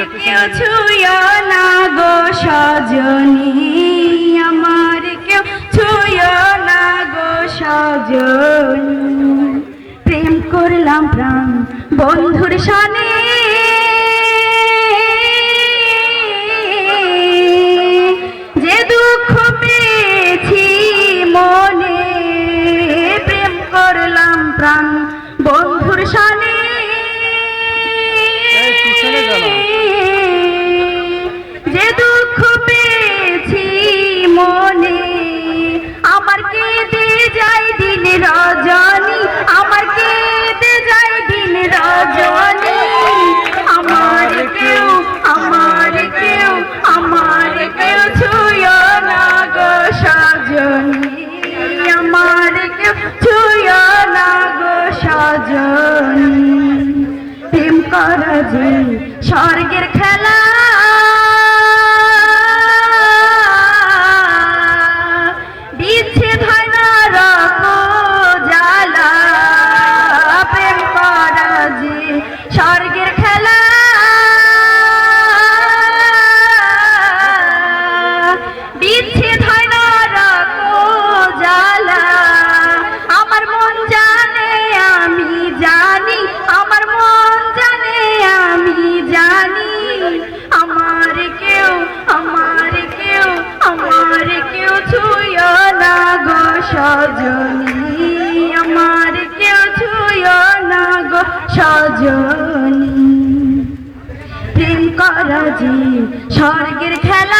কেউ না গো সজনী, আমার কেউ না গো সজনী। প্রেম করলাম প্রাণ বন্ধুর যে দুঃখ পেয়েছি মনে, প্রেম করলাম প্রাণ বন্ধুর সানে রজনী, আমার কেঁদে যায় দিন রজনী। আমার কেউ আমার কেউ আমার কেউ ছুঁয় না গো সজনী। আমার কেউ ছুঁয় না গো সজনী। প্রেম করা যে স্বর্গের খেলা খেলা। আমার মন জানে, আমি জানি। আমার মন জানে, আমি জানি। আমার কেউ আমার কেউ আমার কেউ ছুঁয় না গো সজনী। আমার কেউ ছুঁয় না গো সজনী। রাজি। স্বর্গের খেলা